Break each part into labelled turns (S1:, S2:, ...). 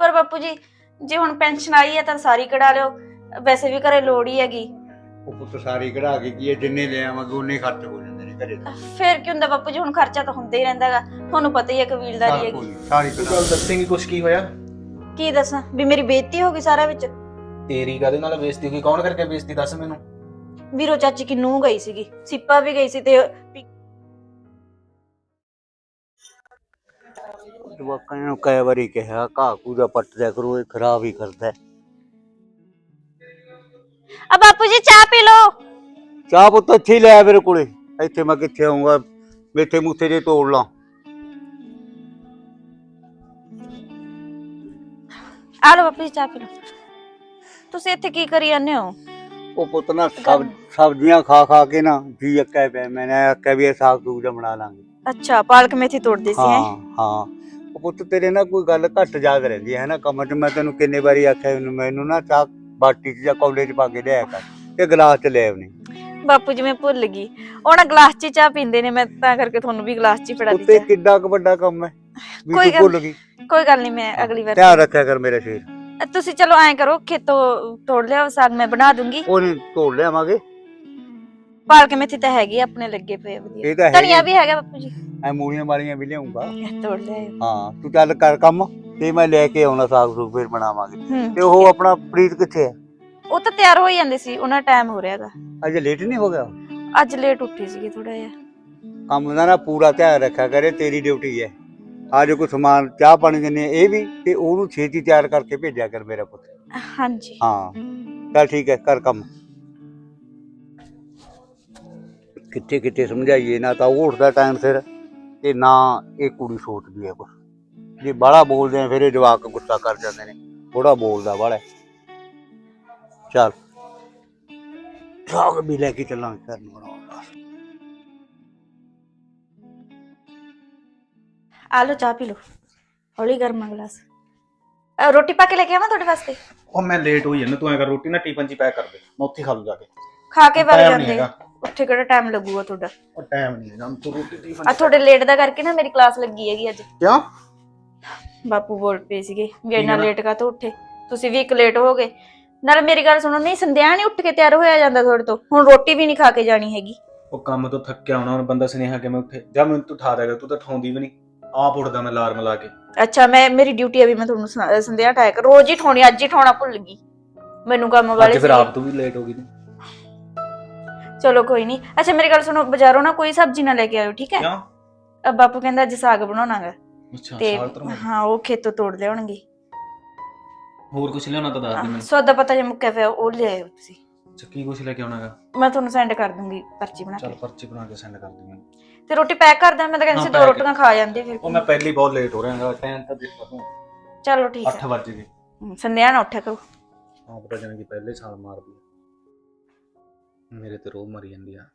S1: ਪਰ ਬਾਪੂ ਜੀ ਜੇ ਹੁਣ ਪੈਨਸ਼ਨ ਆਈ ਹੈ ਤਾਂ ਸਾਰੀ ਕਢਾ ਲਿਓ। ਵੈਸੇ ਵੀ ਘਰੇ ਲੋੜ ਹੀ ਹੈਗੀ।
S2: ਉਹ ਪੁੱਤ ਸਾਰੀ ਕਢਾ ਕੇ ਕੀ ਹੈ ਜਿੰਨੇ ਲੈ ਆਵਾਂਗੇ ਉਨੇ ਖਰਚ ਹੋ ਜਾਂਦੇ ਨੇ ਘਰੇ ਤਾਂ।
S1: ਫਿਰ ਕੀ ਹੁੰਦਾ ਬਾਪੂ ਜੀ ਹੁਣ ਖਰਚਾ ਤਾਂ ਹੁੰਦਾ ਹੀ ਰਹਿੰਦਾਗਾ ਤੁਹਾਨੂੰ ਪਤਾ ਹੀ ਹੈ ਕਬੀਲਦਾਰੀ
S2: ਚੱਲ
S1: ਹੈਗੀ।
S2: ਕੋਈ ਨੀ, ਸਾਰੀ
S3: ਤੂੰ
S2: ਕਢਾ
S3: ਗੱਲ ਦੱਸੇਂਗੀ ਕੁਛ ਕੀ ਹੋਇਆ?
S1: ਕੀ ਦੱਸਾਂ? ਵੀ ਮੇਰੀ ਬੇਇੱਜ਼ਤੀ ਹੋ ਗਈ ਸਾਰਾ ਵਿੱਚ।
S3: ਤੇਰੀ ਕਾਦੇ ਨਾਲ ਬੇਇੱਜ਼ਤੀ ਹੋਈ? ਕੌਣ ਕਰਕੇ ਬੇਇੱਜ਼ਤੀ ਦੱਸ ਮੈਨੂੰ?
S1: ਵੀਰੋ ਚਾਚੀ ਕੀ ਨੂੰਹ ਗਈ ਸੀਗੀ? ਸਿੱਪਾ ਵੀ ਗਈ ਸੀ ਤੇ
S2: ਜਵਾਕਾਂ ਨੂੰ ਕਈ ਵਾਰੀ ਕਿਹਾ ਘਾਹ ਕੂ ਦਾ ਪੱਟ ਦਿਆ ਕਰੋ ਇਹ ਖਰਾਬ ਹੀ ਕਰਦਾ ਹੈ।
S1: ਆ ਬਾਪੂ ਜੀ ਚਾਹ ਪੀ ਲਓ।
S2: ਚਾਹ ਪੁੱਤ ਇੱਥੇ ਹੀ ਲੈ ਆ ਮੇਰੇ ਕੋਲੇ। ਇੱਥੇ ਮੈਂ ਕਿੱਥੇ ਆਉਂਗਾ ਮੇਥੇ ਮੂਥੇ ਜੇ ਤੋੜ ਲਾਂ।
S1: ਆ ਲਓ ਬਾਪੂ ਜੀ ਚਾਹ ਪੀ ਲਓ। ਤੁਸੀਂ ਇੱਥੇ ਕੀ ਕਰੀ ਜਾਂਦੇ ਹੋ?
S2: ਉਹ ਪੁੱਤ ਨਾ ਸਬ ਸਬਜ਼ੀਆਂ ਖਾ ਖਾ ਕੇ ਨਾ ਜੀ ਅੱਕਾ ਪਿਆ। ਮੈਨੇ ਅੱਕਾ ਵੀ ਇਹ ਸਾਗ ਸੂਗ ਜਿਹਾ ਬਣਾ ਲਾਂਗੇ।
S1: ਅੱਛਾ ਪਾਲਕ ਮੇਥੀ ਤੋੜਦੇ ਸੀ
S2: ਹਾਂ
S1: ਹੈਂ?
S2: ਪੁੱਤ ਤੇਰੇ ਨਾਲ ਕੋਈ ਗੱਲ ਘੱਟ ਯਾਦ ਰਹਿੰਦੀ ਹੈ ਨਾ? ਕੰਮ ਚ ਮੈਂ ਤੈਨੂੰ ਕਿੰਨੇ ਵਾਰੀ ਆਖਿਆ ਮੈਨੂੰ ਮੈਨੂੰ ਨਾ ਚਾਹ ਬਾਟੀ ਚ ਜਾਂ ਕੌਲੇ ਚ ਪਾ ਕੇ ਲਿਆਇਆ ਕਰ ਤੇ ਗਲਾਸ ਚ ਲੈ ਆਉਣੀ।
S1: ਬਾਪੂ ਜੀ ਮੈਂ ਭੁੱਲ ਗਈ। ਉਹ ਨਾ ਗਲਾਸ 'ਚ ਹੀ ਚਾਹ ਪੀਂਦੇ ਨੇ ਮੈਂ ਤਾਂ ਕਰਕੇ ਤੁਹਾਨੂੰ ਵੀ ਗਲਾਸ 'ਚ ਹੀ ਫੜਾ
S2: ਉੱਤੇ
S1: ਦਿੱਤੀ।
S2: ਕਿੱਡਾ ਕੁ ਵੱਡਾ ਕੰਮ ਹੈ ਵੀ
S1: ਕੋਈ
S2: ਤੂੰ
S1: ਗੱਲ-
S2: ਭੁੱਲ ਗਈ।
S1: ਕੋਈ ਗੱਲ ਨਹੀਂ ਮੈਂ ਅਗਲੀ ਵਾਰ
S2: ਧਿਆਨ ਰੱਖਿਆ ਕਰ ਮੇਰੇ ਸ਼ੇਰ।
S1: ਅ, ਤੁਸੀਂ ਚਲੋ ਐਂ ਕਰੋ ਖੇਤੋਂ ਤੋੜ ਲਿਆਓ ਸਾਗ ਮੈਂ ਬਣਾ ਦੂੰਗੀ।
S2: ਉਹਨੇ ਤੋੜ ਲਿਆਵਾਂਗੇ।
S1: ਪਾਲਕ ਮੇਥੀ ਤਾਂ ਹੈਗੀ ਆ, ਆਪਣੇ ਲੱਗੇ ਪਏ ਆ ਵਧੀਆ।
S2: ਇਹ ਤਾਂ
S1: ਧਨੀਆ
S2: ਹੈ
S1: ਵੀ ਹੈਗਾ ਬਾਪੂ ਜੀ?
S2: ਐ ਮੂਲੀਆਂ ਮਾਲੀਆਂ ਵੀ ਲਿਆਉਂਗਾ।
S1: ਤੋੜ
S2: ਹਾਂ ਤੂੰ ਚੱਲ ਕਰ ਕੰਮ ਤੇ ਮੈਂ ਲੈ ਕੇ ਆਉਣਾ ਸਾਗ ਸੂਗ ਫਿਰ ਬਣਾਵਾਂਗੇ। ਤੇ ਉਹ ਆਪਣਾ ਪ੍ਰੀਤ ਕਿੱਥੇ ਹੈ?
S1: ਉਹ ਤਾਂ ਤਿਆਰ ਹੋਈ ਜਾਂਦੇ ਸੀ ਉਹਨਾਂ ਟਾਈਮ ਹੋ ਰਿਹਾਗਾ
S2: ਅਜੇ ਲੇਟ ਨਹੀਂ ਹੋ ਗਿਆ?
S1: ਅੱਜ ਲੇਟ ਉੱਠੀ ਸੀਗੀ ਥੋੜਾ ਜਿਹਾ।
S2: ਕੰਮ ਦਾ ਨਾ ਪੂਰਾ ਧਿਆਨ ਰੱਖਿਆ ਕਰੇ ਤੇਰੀ ਡਿਊਟੀ ਹੈ। ਆ ਜੋ ਕੋਈ ਸਮਾਨ ਚਾਹ ਪਾਣੀ ਦਿੰਨੇ ਇਹ ਵੀ ਤੇ ਉਹਨੂੰ ਛੇਤੀ ਤਿਆਰ ਕਰਕੇ ਭੇਜਿਆ ਕਰ ਮੇਰਾ ਪੁੱਤ।
S1: ਹਾਂਜੀ।
S2: ਹਾਂ। ਚੱਲ ਠੀਕ ਹੈ ਕਰ ਕੰਮ। ਕਿੱਥੇ ਕਿੱਥੇ ਸਮਝਾਈਏ ਨਾ ਤਾਂ ਉਹ ਉੱਠਦਾ ਟਾਈਮ ਸਿਰ। ਤੇ ਨਾ ਇਹ ਕੁੜੀ ਸੋਚਦੀ ਹੈ ਕੁਛ। ਜੇ ਬਾਹਲਾ ਬੋਲਦੇ ਆ ਫਿਰ ਇਹ ਜਵਾਕ ਗੁੱਸਾ ਕਰ ਜਾਂਦੇ ਨੇ। ਥੋੜਾ ਬੋਲਦਾ ਬਾਹਲਾ ਚੱਲ। ਸਾਗ ਵੀ ਲੈ ਕੇ ਚੱਲਾਂਗੇ ਘਰ ਨੂੰ ਬਣਾਉਣ ਵਾਸਤੇ
S1: ਆ ਚਾਹ ਪੀ ਲਓ। ਹੌਲੀ ਗਰਮਾ ਗਲਾਸ। ਅ, ਰੋਟੀ ਪਾ ਕੇ ਲੈ ਕੇ ਆਵਾਂ ਤੁਹਾਡੇ ਵਾਸਤੇ?
S3: ਉਹ ਮੈਂ ਲੇਟ ਹੋਈ ਜਾਂਦਾ ਤੂੰ ਐ ਕਰ ਰੋਟੀ ਨਾ ਟੀਪਨ ਚ ਪੈਕ ਕਰ ਦੇ। ਮੈਂ ਉੱਥੇ ਖਾ ਲੂ ਜਾ ਕੇ।
S1: ਖਾ ਕੇ ਵਗ ਜਾਂਦੇ।
S3: ਹੈਗਾ।
S1: ਉੱਥੇ ਕਿਹੜਾ ਟਾਈਮ ਲੱਗੂਗਾ ਤੁਹਾਡਾ?
S3: ਉਹ ਟਾਈਮ ਨਹੀਂ ਜਾਂ ਤੂੰ ਰੋਟੀ ਟੀਪਨ
S1: ਆ ਤੁਹਾਡੇ ਲੇਟ ਦਾ ਕਰਕੇ ਨਾ ਮੇਰੀ ਕਲਾਸ ਲੱਗੀ ਹੈਗੀ ਅੱਜ।
S3: ਕਿਉਂ?
S1: ਬਾਪੂ ਬੋਲ ਪਏ ਸੀਗੇ ਵੀ ਇੰਨਾ? ਲੇਟ ਕਾ ਉੱਠੇ? ਤੁਸੀਂ ਵੀ ਇੱਕ ਲੇਟ ਹੋ ਗਏ। ਨਾਲ ਮੇਰੀ ਗੱਲ ਸੁਣੋ ਨਹੀਂ ਸੰਧਿਆ ਨਹੀਂ ਉੱਠ ਕੇ ਤਿਆਰ ਹੋਇਆ ਜਾਂਦਾ ਤੁਹਾਡੇ ਤੋਂ? ਹੁਣ ਰੋਟੀ ਵੀ ਨਹੀਂ ਖਾ ਕੇ ਜਾਣੀ ਹੈਗੀ।
S3: ਉਹ ਕੰਮ ਤੋਂ ਥੱਕਿਆ ਆਉਣਾ ਹੁਣ ਬੰਦਾ ਸੁਨੇਹਾ ਕਿਵੇਂ ਉੱਠੇ? ਜਾਂ ਮੈਨੂੰ ਤੂੰ ਠਾ ਦੇਗਾ ਤੂੰ ਤਾਂ ਠਾਉਂਦੀ ਵੀ ਨਹੀਂ ਆਪ ਉੱਠਦਾ ਮੈਂ ਅਲਾਰਮ ਲਾ ਕੇ।
S1: ਅੱਛਾ ਮੈਂ ਮੇਰੀ ਡਿਊਟੀ ਆ ਵੀ ਮੈਂ ਤੁਹਾਨੂੰ ਸੁਣਾ- ਸੰਧਿਆ ਟਾਇਕ ਰੋਜ਼ ਹੀ ਠਾਉਣੀ ਅੱਜ ਹੀ ਠਾਉਣਾ ਭੁੱਲ ਗਈ। ਮੈਨੂੰ ਕੰਮ ਵਾਲੇ
S3: ਅੱਜ ਫਿਰ
S1: ਸੀਗੇ।
S3: ਆਪ ਤੂੰ ਵੀ ਲੇਟ ਹੋ ਗਈ ਤੂੰ
S1: ਚਲੋ ਕੋਈ ਨਹੀਂ ਅੱਛਾ ਮੇਰੀ ਗੱਲ ਸੁਣੋ ਬਾਜ਼ਾਰੋਂ ਨਾ ਕੋਈ ਸਬਜ਼ੀ ਨਾ ਲੈ ਕੇ ਆਇਓ ਠੀਕ ਹੈ?
S3: ਕਿਉਂ?
S1: ਅ, ਬਾਪੂ ਕਹਿੰਦਾ ਅੱਜ ਸਾਗ ਬਣਾਉਣਾਗਾ।
S3: ਅੱਛਾ
S1: ਤੇ
S3: ਸਾਲ ਤਰ੍ਹਾਂ
S1: ਹਾਂ ਉਹ ਖੇਤੋਂ ਤੋੜ ਲਿਆਉਣਗੇ।
S3: ਹੋਰ ਕੁਝ ਲਿਆਉਣਾ ਤਾਂ ਦੱਸ ਦੇ ਮੈਨੂੰ।
S1: ਸੌਦਾ ਪਤਾ ਜੇ ਮੁੱਕਿਆ ਪਿਆ ਉਹ ਲਿਆਇਓ ਤੁਸੀਂ।
S3: ਅੱਛਾ ਕੀ ਕੁਝ ਲੈ ਕੇ ਆਉਣਾਗਾ?
S1: ਮੈਂ ਤੁਹਾਨੂੰ ਸੈਂਡ ਕਰ ਦੂੰਗੀ ਪਰਚੀ ਬਣਾ
S3: ਚੱਲ
S1: ਕੇ
S3: ਪਰਚੀ ਬਣਾ ਕੇ ਸੈਂਡ ਕਰ ਦੇ ਮੈਨੂੰ
S1: ਤੇ ਰੋਟੀ ਪੈਕ ਕਰ ਦਾਂ ਮੈਂ ਤਾਂ ਕਹਿੰਦੀ ਸੀ
S3: ਹਾਂ,
S1: ਦੋ
S3: pack।
S1: ਰੋਟੀਆਂ ਖਾ ਜਾਂਦੀ ਫਿਰ।
S3: ਉਹ ਮੈਂ ਪਹਿਲੀ ਬਹੁਤ ਲੇਟ ਹੋ ਰਿਹਾ ਹਾਂ ਟਾਈਮ ਤਾਂ ਦੇਖ ਤੂੰ
S1: ਚਲੋ ਠੀਕ
S3: 8
S1: ਹੈ
S3: ਵਜੇ
S1: ਹਮ, ਸੰਧਿਆ ਨਾ ਉੱਠਿਆ ਕਰੋ।
S3: ਆਪ ਤਾਂ ਜਾਨ ਕਿ ਪਹਿਲੇ ਸਾਲ ਮਾਰਦੀ। ਮੇਰੇ ਤੇ ਰੋਹ ਮਰੀ ਜਾਂਦੀ ਆ।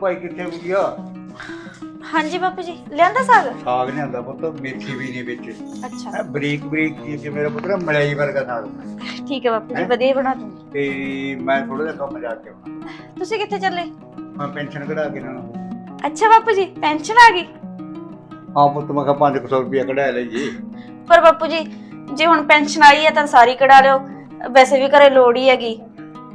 S2: ਭਾਈ ਕਿੱਥੇ ਗੁੜੀਆ?
S1: ਹਾਂਜੀ ਬਾਪੂ ਜੀ ਲਿਆਂਦਾ ਸਾਗ?
S2: ਸਾਗ ਲਿਆਂਦਾ ਪੁੱਤ ਮੇਥੀ ਵੀ ਨਹੀਂ ਵਿੱਚ।
S1: ਅੱਛਾ।
S2: ਐ ਬਰੀਕ ਬਰੀਕ ਚੀਜ਼ ਕਿ ਮੇਰਾ ਪੁੱਤਰ ਮਲਾਈ ਵਰਗਾ ਸਾਗ।
S1: ਠੀਕ ਹੈ ਬਾਪੂ ਜੀ
S2: ਹੈਂ?
S1: ਵਧੀਆ ਬਣਾ ਦੂੰਗੀ
S2: ਤੇ ਮੈਂ ਥੋੜਾ ਜਿਹਾ ਕੰਮ ਜਾ ਕੇ ਆਉਣਾ।
S1: ਤੁਸੀਂ ਕਿੱਥੇ ਚੱਲੇ?
S2: ਮੈਂ ਪੈਨਸ਼ਨ ਕਢਾ ਕੇ ਨਾ
S1: ਅੱਛਾ ਬਾਪੂ ਜੀ ਪੈਨਸ਼ਨ ਆ ਗਈ?
S2: ਹਾਂ ਪੁੱਤ ਮੈਂ ਕਿਹਾ 500 ਰੁਪਏ ਕਢਾ ਲਈਏ।
S1: ਪਰ ਬਾਪੂ ਜੀ ਜੇ ਹੁਣ ਪੈਨਸ਼ਨ ਆਈ ਹੈ ਤਾਂ ਸਾਰੀ ਕਢਾ ਲਿਓ। ਵੈਸੇ ਵੀ ਘਰੇ ਲੋੜ ਹੀ ਹੈਗੀ।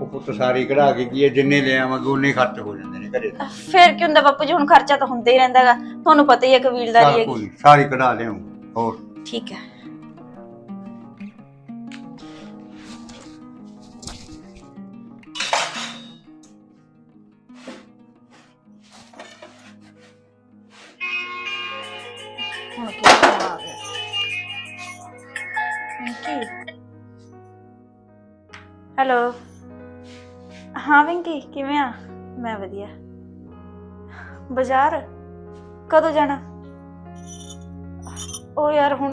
S2: ਉਹ ਪੁੱਤ ਸਾਰੀ ਕਢਾ ਕੇ ਕੀ ਹੈ ਜਿੰਨੇ ਲੈ ਆਵਾਂਗੇ ਉਨੇ ਖਰਚ ਹੋ ਨੇ ਘਰੇ।
S1: ਫਿਰ ਕੀ ਹੁੰਦਾ ਬਾਪੂ ਜੀ ਹੁਣ ਖਰਚਾ ਤਾਂ ਹੁੰਦਾ ਹੀ ਰਹਿੰਦਾਗਾ। ਤੁਹਾਨੂੰ ਪਤਾ ਹੀ ਹੈ ਕਬੀਲਦਾਰੀ
S2: ਚੱਲ
S1: ਹੈਗੀ।
S2: ਕੋਈ ਨੀ, ਸਾਰੀ ਕਢਾ ਲਿਆਉਂ ਹੋਰ।
S1: ਠੀਕ ਹੈ ਹੁਣ ਕੀ ਆ ਗਿਆ? ਕੀ? ਹੈਲੋ? ਹਾਂ ਵਿੰਕੀ ਕਿਵੇਂ ਆ? ਮੈਂ ਵਧੀਆ। ਬਾਜ਼ਾਰ? ਕਦੋਂ ਜਾਣਾ? ਓ ਯਾਰ ਹੁਣ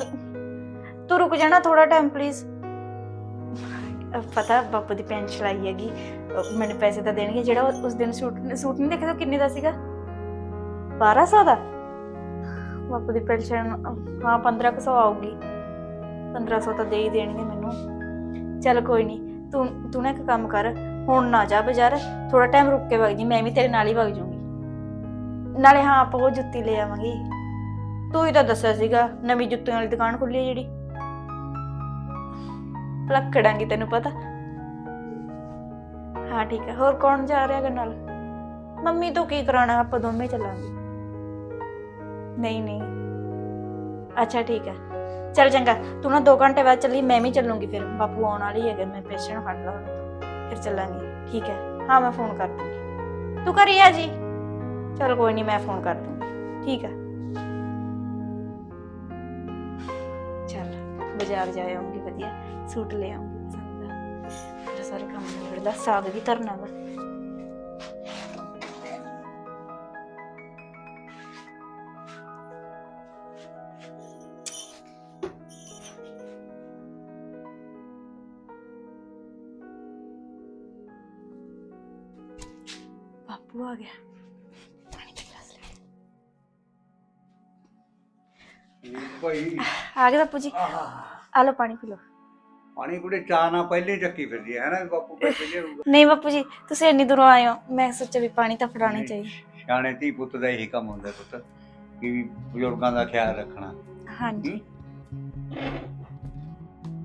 S1: ਤੂੰ ਰੁਕ ਜਾਣਾ ਥੋੜਾ ਟਾਈਮ ਪਲੀਜ਼ ਪਤਾ ਬਾਪੂ ਦੀ ਪੈਨਸ਼ਨ ਆਈ ਹੈਗੀ, ਮੈਨੂੰ ਪੈਸੇ ਤਾਂ ਦੇਣਗੇ, ਜਿਹੜਾ ਉਸ ਦਿਨ ਸੂਟ ਸੂਟ ਨਹੀਂ ਦੇਖਿਆ ਕਿੰਨੇ ਦਾ ਸੀਗਾ? 1200 ਦਾ? ਬਾਪੂ ਦੀ ਪੈਨਸ਼ਨ ਹਾਂ 1500 ਆਊਗੀ। 1500 ਤਾਂ ਦੇ ਹੀ ਦੇਣਗੇ ਮੈਨੂੰ। ਚੱਲ ਕੋਈ ਨਹੀਂ, ਤੂੰ ਤੂੰ ਨਾ ਇੱਕ ਕੰਮ ਕਰ ਹੁਣ ਨਾ ਜਾ ਬਾਜ਼ਾਰ ਥੋੜਾ ਟਾਈਮ ਰੁਕ ਕੇ ਵਗ ਜੀ, ਮੈਂ ਵੀ ਤੇਰੇ ਨਾਲ ਹੀ ਵਗ ਜੂੰਗੀ। ਨਾਲੇ ਹਾਂ, ਆਪਾਂ ਉਹ ਜੁੱਤੀ ਲੈ ਆਵਾਂਗੇ। ਤੂੰ ਹੀ ਤਾਂ ਦੱਸਿਆ ਸੀਗਾ, ਨਵੀਂ ਜੁੱਤੀਆਂ ਵਾਲੀ ਦੁਕਾਨ ਖੁੱਲੀ ਹੈ ਜਿਹੜੀ। ਲੱਕੜਾਂਗੀ ਤੈਨੂੰ ਪਤਾ। ਹਾਂ, ਠੀਕ ਹੈ। ਹੋਰ ਕੌਣ ਜਾ ਰਿਹਾ ਹੈ ਨਾਲ? ਮੰਮੀ ਤੋਂ ਕੀ ਕਰਾਣਾ ਆਪਾਂ ਦੋਵੇਂ ਚੱਲਾਂਗੇ। ਨਹੀਂ ਨਹੀਂ। ਅੱਛਾ, ਠੀਕ ਹੈ। ਚੱਲ ਚੰਗਾ। ਤੂੰ ਨਾ 2 ਘੰਟੇ ਬਾਅਦ ਚੱਲੀ, ਮੈਂ ਵੀ ਚੱਲੂੰਗੀ ਫਿਰ। ਬਾਪੂ ਆਉਣ ਵਾਲੀ ਹੈਗਾ ਮੈਂ ਪੇਸ਼ੈਂਟ ਫੜ ਲਾ। ਫਿਰ ਚੱਲਾਂਗੇ, ਠੀਕ ਹੈ? ਹਾਂ, ਮੈਂ ਫੋਨ ਕਰ ਦੂੰਗੀ। ਤੂੰ ਘਰੇ ਆ ਜੀ। ਚਲ ਕੋਈ ਨਹੀਂ ਮੈਂ ਫੋਨ ਕਰ ਦੂੰਗੀ। ਠੀਕ ਹੈ? ਚੱਲ, ਬਾਜ਼ਾਰ ਜਾ ਆਉਂਗੀ, ਵਧੀਆ। ਸੂਟ ਲੈ ਆਉਂਗੀ। ਪਸੰਦ ਦਾ। ਮੇਰੇ ਸਾਰੇ ਕੰਮ ਨਿਬੜਦਾ, ਸਾਗ ਵੀ ਧਰਨਾ ਵਾ।
S2: ਭਾਈ
S1: ਆ ਗਏ ਬਾਪੂ ਜੀ। ਆ ਲਓ ਪਾਣੀ ਪੀ ਲਓ।
S2: ਪਾਣੀ ਕੁੜੇ ਚਾਹ ਨਾ ਪਹਿਲੇ ਚੱਕੀ ਫਿਰਦੀ ਹੈ ਨਾ? ਬਾਪੂ ਪੈਸੇ ਲਿਆਊਗਾ
S1: ਨਹੀਂ ਬਾਪੂ ਜੀ ਤੁਸੀਂ ਇੰਨੀ ਦੂਰੋਂ ਆਏ ਹੋ। ਮੈਂ ਸੋਚਿਆ ਵੀ ਪਾਣੀ ਤਾਂ ਫੜਾਉਣੀ ਚਾਹੀਦੀ।
S2: ਸਿਆਣੇ ਧੀ ਪੁੱਤ ਦਾ ਇਹੀ ਕੰਮ ਹੁੰਦਾ ਪੁੱਤ ਕਿ ਬਜ਼ੁਰਗਾਂ ਦਾ ਖਿਆਲ ਰੱਖਣਾ।
S1: ਹਾਂਜੀ।